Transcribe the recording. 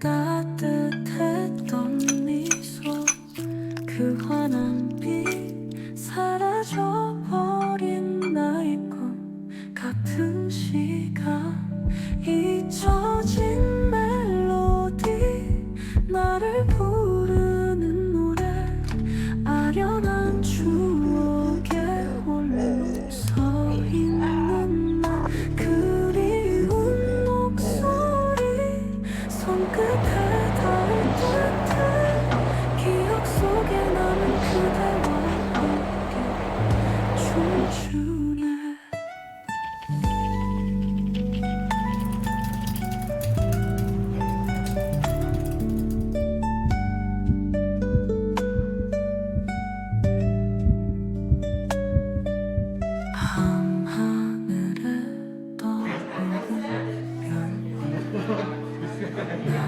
따뜻했던 미소 그 환한 빛 사라져버린 나의 꿈. 같은 시간 잊혀진 멜로디 나를 밤하늘에 떠오른 별빛